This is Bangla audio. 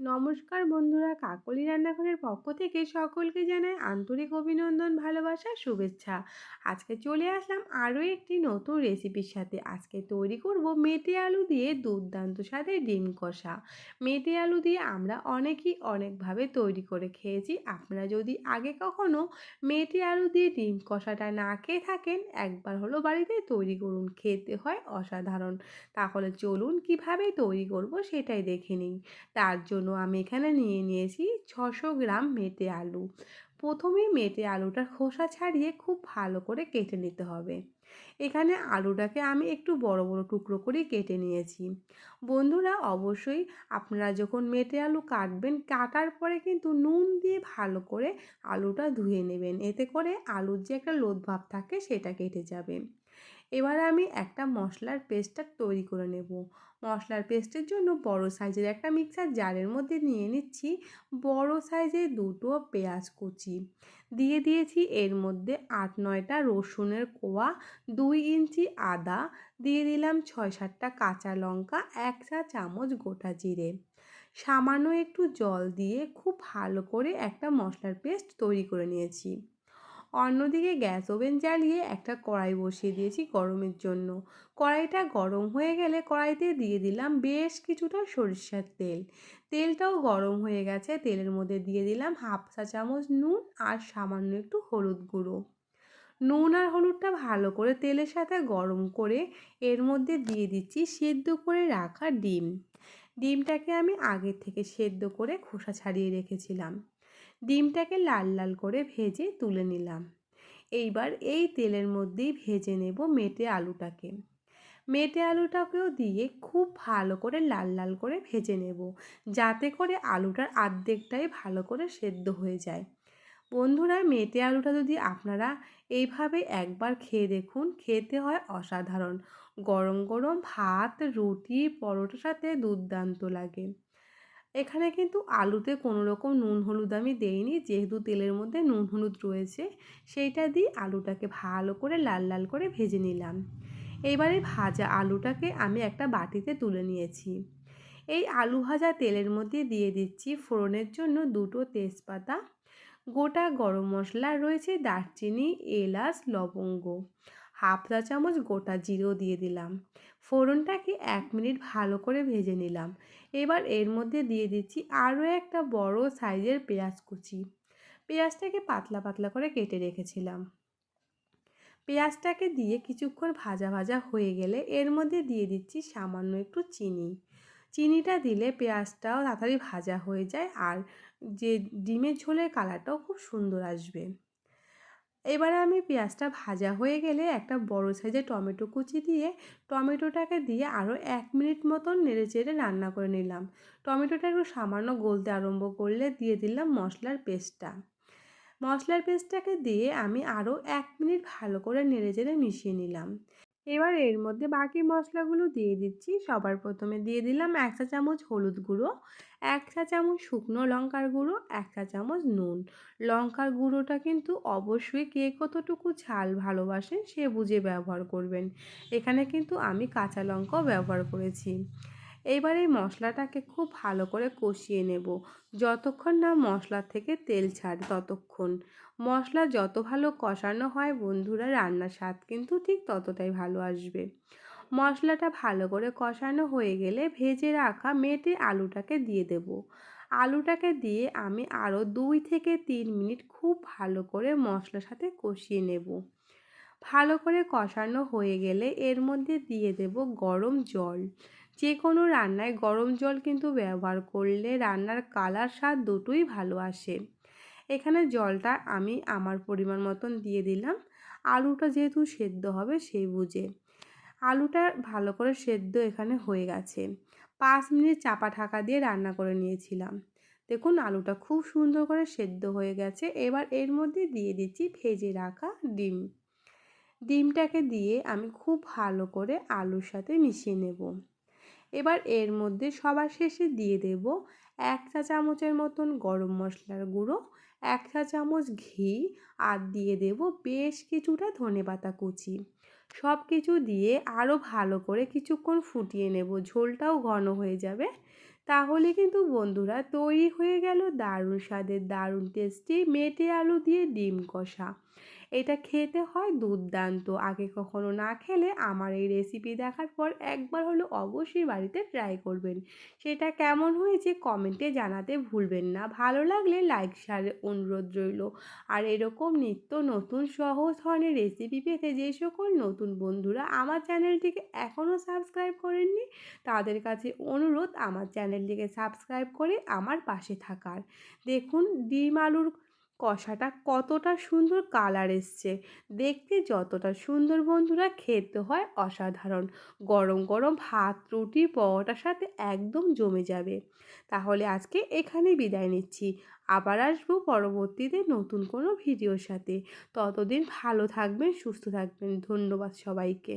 নমস্কার বন্ধুরা, কাকলি রান্নাঘরের পক্ষ থেকে সকলকে জানাই আন্তরিক অভিনন্দন, ভালোবাসা, শুভেচ্ছা। আজকে চলে আসলাম আরও একটি নতুন রেসিপির সাথে। আজকে তৈরি করব মেটে আলু দিয়ে দুর্দান্ত স্বাদের ডিম কষা। মেটে আলু দিয়ে আমরা অনেকেই অনেকভাবে তৈরি করে খেয়েছি। আপনারা যদি আগে কখনও মেটে আলু দিয়ে ডিম কষাটা না খেয়ে থাকেন, একবার হলো বাড়িতে তৈরি করুন। খেতে হয় অসাধারণ। তাহলে চলুন কীভাবে তৈরি করব সেটাই দেখে নিই। তার জন্য আমি এখানে নিয়ে নিয়েছি। ছশো গ্রাম মেটে আলু। প্রথমে মেটে আলুটার খোসা ছাড়িয়ে খুব ভালো করে কেটে নিতে হবে। এখানে আলুটাকে আমি একটু বড় বড় টুকরো করে কেটে নিয়েছি। বন্ধুরা, অবশ্যই আপনারা যখন মেটে আলু কাটবেন, কাটার পরে কিন্তু নুন দিয়ে ভালো করে আলুটা ধুয়ে নেবেন। এতে করে আলুর যে একটা লোদ ভাব থাকে সেটা কেটে যাবে। এবার আমি একটা মশলার পেস্টটা তৈরি করে নেব। মশলার পেস্টের জন্য বড় সাইজের একটা মিক্সার জারের মধ্যে নিয়ে নিচ্ছি। বড় সাইজের দুটো পেঁয়াজ কুচি। দিয়ে দিয়েছি এর মধ্যে আট নয়টা রসুনের কোয়া, দুই ইঞ্চি আদা, দিয়ে দিলাম ছয় সাতটা কাঁচা লঙ্কা, এক চা চামচ গোটা জিরে। সামান্য একটু জল দিয়ে খুব ভালো করে একটা মশলার পেস্ট তৈরি করে নিয়েছি। অন্যদিকে গ্যাস ওভেন জ্বালিয়ে একটা কড়াই বসিয়ে দিয়েছি গরমের জন্য। কড়াইটা গরম হয়ে গেলে কড়াইতে দিয়ে দিলাম বেশ কিছুটা সরিষার তেল। তেলটাও গরম হয়ে গেছে, তেলের মধ্যে দিয়ে দিলাম হাফ চা চামচ নুন আর সামান্য একটু হলুদ গুঁড়ো। নুন আর হলুদটা ভালো করে তেলের সাথে গরম করে এর মধ্যে দিয়ে দিচ্ছি সেদ্ধ করে রাখা ডিম। ডিমটাকে আমি আগের থেকে সেদ্ধ করে খোসা ছাড়িয়ে রেখেছিলাম। ডিমটাকে লাল লাল করে ভেজে তুলে নিলাম। এইবার এই তেলের মধ্যেই ভেজে নেব মেটে আলুটাকে। মেটে আলুটাকেও দিয়ে খুব ভালো করে লাল লাল করে ভেজে নেব, যাতে করে আলুটার আর্ধেকটাই ভালো করে সেদ্ধ হয়ে যায়। বন্ধুরা, মেটে আলুটা যদি আপনারা এইভাবে একবার খেয়ে দেখুন, খেতে হয় অসাধারণ। গরম গরম ভাত, রুটি, পরোটার সাথে দুর্দান্ত লাগে। এখানে কিন্তু আলুতে কোনো রকম নুন, হলুদ আমি দেইনি। যেহেতু তেলের মধ্যে নুন, হলুদ রয়েছে, সেইটা দিয়ে আলুটাকে ভালো করে লাল লাল করে ভেজে নিলাম। এবারে ভাজা আলুটাকে আমি একটা বাটিতে তুলে নিয়েছি। এই আলু ভাজা তেলের মধ্যে দিয়ে দিচ্ছি ফোড়নের জন্য দুটো তেজপাতা, গোটা গরম মশলা রয়েছে, দারচিনি, এলাচ, লবঙ্গ। হাফ চা চামচ গোটা জিরেও দিয়ে দিলাম। ফোড়নটাকে এক মিনিট ভালো করে ভেজে নিলাম। এবার এর মধ্যে দিয়ে দিচ্ছি আরও একটা বড় সাইজের পেঁয়াজ কুচি। পেঁয়াজটাকে পাতলা পাতলা করে কেটে রেখেছিলাম। পেঁয়াজটাকে দিয়ে কিছুক্ষণ ভাজা ভাজা হয়ে গেলে এর মধ্যে দিয়ে দিচ্ছি সামান্য একটু চিনি। চিনিটা দিলে পেঁয়াজটাও তাড়াতাড়ি ভাজা হয়ে যায় আর যে ডিমের ঝোলের কালারটাও খুব সুন্দর আসবে। এবারে আমি পেঁয়াজটা ভাজা হয়ে গেলে একটা বড় সাইজের টমেটো কুচি দিয়ে টমেটোটাকে দিয়ে আরও এক মিনিট মতন নেড়ে চেড়ে রান্না করে নিলাম। টমেটোটা একটু সামান্য গলতে আরম্ভ করলে দিয়ে দিলাম মশলার পেস্টটা। মশলার পেস্টটাকে দিয়ে আমি আরও এক মিনিট ভালো করে নেড়ে চেড়ে মিশিয়ে নিলাম। এবার এর মধ্যে বাকি মশলাগুলো দিয়ে দিচ্ছি। সবার প্রথমে দিয়ে দিলাম এক চা চামচ হলুদ গুঁড়ো, এক চা চামচ শুকনো লঙ্কার গুঁড়ো, এক চা চামচ নুন। লঙ্কার গুঁড়োটা কিন্তু অবশ্যই কে কতটুকু ঝাল ভালোবাসেন সে বুঝে ব্যবহার করবেন। এখানে কিন্তু আমি কাঁচা লঙ্কাও ব্যবহার করেছি। এইবার এই মশলাটাকে খুব ভালো করে কষিয়ে নেব। যতক্ষণ না মশলা থেকে তেল ছাড়ে ততক্ষণ। মশলা যত ভালো কষানো হয় বন্ধুরা, রান্নার স্বাদ কিন্তু ঠিক ততটাই ভালো আসবে। মশলাটা ভালো করে কষানো হয়ে গেলে ভেজে রাখা মেটে আলুটাকে দিয়ে দেব। আলুটাকে দিয়ে আমি আরও দুই থেকে তিন মিনিট খুব ভালো করে মশলার সাথে কষিয়ে নেব। ভালো করে কষানো হয়ে গেলে এর মধ্যে দিয়ে দেব গরম জল। যে কোনো রান্নায় গরম জল কিন্তু ব্যবহার করলে রান্নার কালার স্বাদ দুটোই ভালো আসে। এখানে জলটা আমি আমার পরিমাণ মতন দিয়ে দিলাম। আলুটা যেহেতু সেদ্ধ হবে সেই বুঝে। আলুটা ভালো করে সেদ্ধ এখানে হয়ে গেছে। পাঁচ মিনিট চাপা ঢাকা দিয়ে রান্না করে নিয়েছিলাম। দেখুন আলুটা খুব সুন্দর করে সেদ্ধ হয়ে গেছে। এবার এর মধ্যে দিয়ে দিচ্ছি ভেজে রাখা ডিম। ডিমটাকে দিয়ে আমি খুব ভালো করে আলুর সাথে মিশিয়ে নেব। এবার এর মধ্যে সবার শেষে দিয়ে দেব এক চা চামচের মতন গরম মশলার গুঁড়ো, এক চা চামচ ঘি আর দিয়ে দেব বেশ কিছুটা ধনে পাতা কুচি। সব কিছু দিয়ে আরও ভালো করে কিছুক্ষণ ফুটিয়ে নেব, ঝোলটাও ঘন হয়ে যাবে। তাহলে কিন্তু বন্ধুরা তৈরি হয়ে গেল দারুণ স্বাদের, দারুণ টেস্টি মেটে আলু দিয়ে ডিম কষা। এটা খেতে হয় দুর্দান্ত। আগে কখনো না খেলে আমার এই রেসিপি দেখার পর একবার হলো অবশ্যই বাড়িতে ট্রাই করবেন। সেটা কেমন হয়েছে কমেন্টে জানাতে ভুলবেন না। ভালো লাগলে লাইক শেয়ারের অনুরোধ রইল। আর এরকম নিত্য নতুন সহজ ধরনের রেসিপি পেতে যে সকল নতুন বন্ধুরা আমার চ্যানেলটিকে এখনও সাবস্ক্রাইব করেননি, তাদের কাছে অনুরোধ আমার চ্যানেলটিকে সাবস্ক্রাইব করে আমার পাশে থাকার। দেখুন ডিম আলুর কষাটা কতটা সুন্দর কালার এসছে। দেখতে যতটা সুন্দর বন্ধুরা, খেতে হয় অসাধারণ। গরম গরম ভাত, রুটি, পরোটার সাথে একদম জমে যাবে। তাহলে আজকে এখানেই বিদায় নিচ্ছি। আবার আসব পরবর্তীতে নতুন কোনো ভিডিওর সাথে। ততদিন ভালো থাকবেন, সুস্থ থাকবেন। ধন্যবাদ সবাইকে।